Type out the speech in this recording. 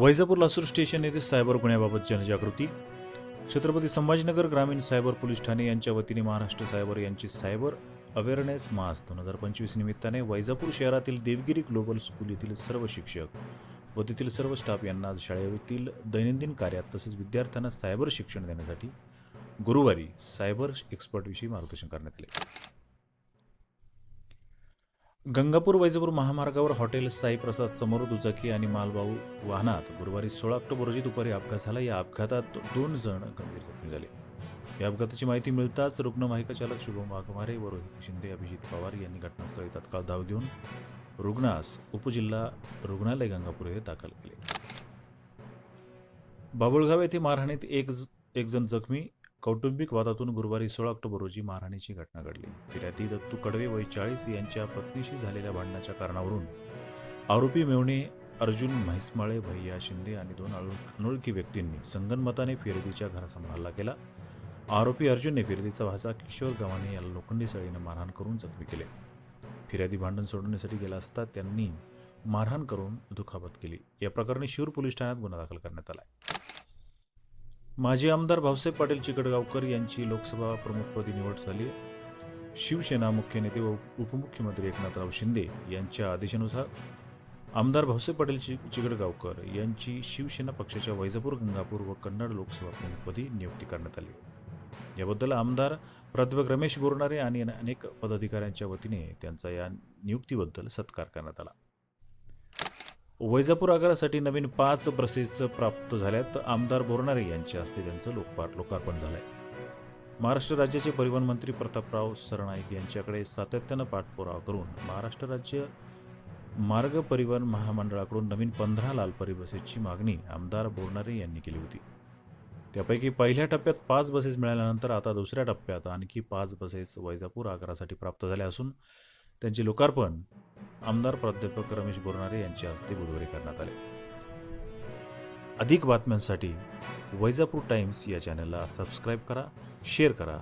Vaijapur Lasur station येथे cyber गुन्ह्याबाबत जनजागृती. छत्रपती संभाजीनगर ग्रामीण सायबर पोलीस ठाणे यांच्या वतीने महाराष्ट्र सायबर यांची सायबर अवेअरनेस मास दोन हजार पंचवीस निमित्ताने वैजापूर शहरातील देवगिरी ग्लोबल स्कूल येथील सर्व शिक्षक व तेथील सर्व स्टाफ यांना आज शाळेतील दैनंदिन कार्यात तसेच विद्यार्थ्यांना सायबर शिक्षण देण्यासाठी गुरुवारी सायबर एक्सपर्टविषयी मार्गदर्शन करण्यात आले. गंगापूर वैजापूर महामार्गावर हॉटेल साई प्रसाद समोर दुचाकी आणि मालवाहू वाहनात गुरुवारी सोळा ऑक्टोबर रोजी दुपारी अपघात झाला. या अपघातात दोन जण गंभीर जखमी झाले. या अपघाताची माहिती मिळताच रुग्णवाहिका चालक शुभम वाघमारे व रोहित शिंदे अभिजित पवार यांनी घटनास्थळी तात्काळ धाव घेऊन रुग्णास उपजिल्हा रुग्णालय गंगापूर येथे दाखल केले. बाबुळगाव येथे मारहाणीत एक एक जण जखमी कौटुंबिक वादातून गुरुवारी सोळा ऑक्टोबर रोजी मारहाणीची घटना घडली. फिर्यादी दत्तू कडवे वय चाळीस यांच्या पत्नीशी झालेल्या भांडणाच्या कारणावरून आरोपी मेवणे अर्जुन म्हैसमाळे भैया शिंदे आणि दोन अनोळखी व्यक्तींनी संगनमताने फिर्यादीच्या घरासमोर हल्ला केला. आरोपी अर्जुनने फिर्यादीचा भाचा किशोर गव्हाणे याला लोखंडी सळीने मारहाण करून जखमी केले. फिर्यादी भांडण सोडवण्यासाठी गेला असता त्यांनी मारहाण करून दुखापत केली. या प्रकरणी शिरूर पोलीस ठाण्यात गुन्हा दाखल करण्यात आला आहे माजी आमदार भाऊसाहेब पाटील चिकटगावकर यांची लोकसभा प्रमुखपदी निवड झाली. शिवसेना मुख्य नेते व उपमुख्यमंत्री एकनाथराव शिंदे यांच्या आदेशानुसार आमदार भाऊसाहेब पाटील चि चिकटगावकर यांची शिवसेना पक्षाच्या वैजापूर गंगापूर व कन्नड लोकसभा प्रमुखपदी नियुक्ती करण्यात आली. याबद्दल आमदार प्राध्यापक रमेश बोरणारे आणि अनेक पदाधिकाऱ्यांच्या वतीने त्यांचा या नियुक्तीबद्दल सत्कार करण्यात आला. वैजापूर आगारासाठी नवीन पाच बसेस प्राप्त झाल्यात. आमदार बोरणारे यांच्या हस्ते त्यांचं लोकपार लोकार्पण झालंय. महाराष्ट्र राज्याचे परिवहन मंत्री प्रतापराव सरनाईक यांच्याकडे सातत्यानं पाठपुरावा करून महाराष्ट्र राज्य मार्ग परिवहन महामंडळाकडून नवीन पंधरा लालपरी बसेसची मागणी आमदार बोरणारे यांनी केली होती. त्यापैकी पहिल्या टप्प्यात पाच बसेस मिळाल्यानंतर आता दुसऱ्या टप्प्यात आणखी पाच बसेस वैजापूर आगारासाठी प्राप्त झाल्या असून त्यांचे लोकार्पण आमदार प्राध्यापक रमेश बोरणारे यांच्या हस्ते बुधवारी करण्यात आले. अधिक बातम्यांसाठी वैजापूर टाइम्स या चॅनलला सबस्क्राईब करा शेअर करा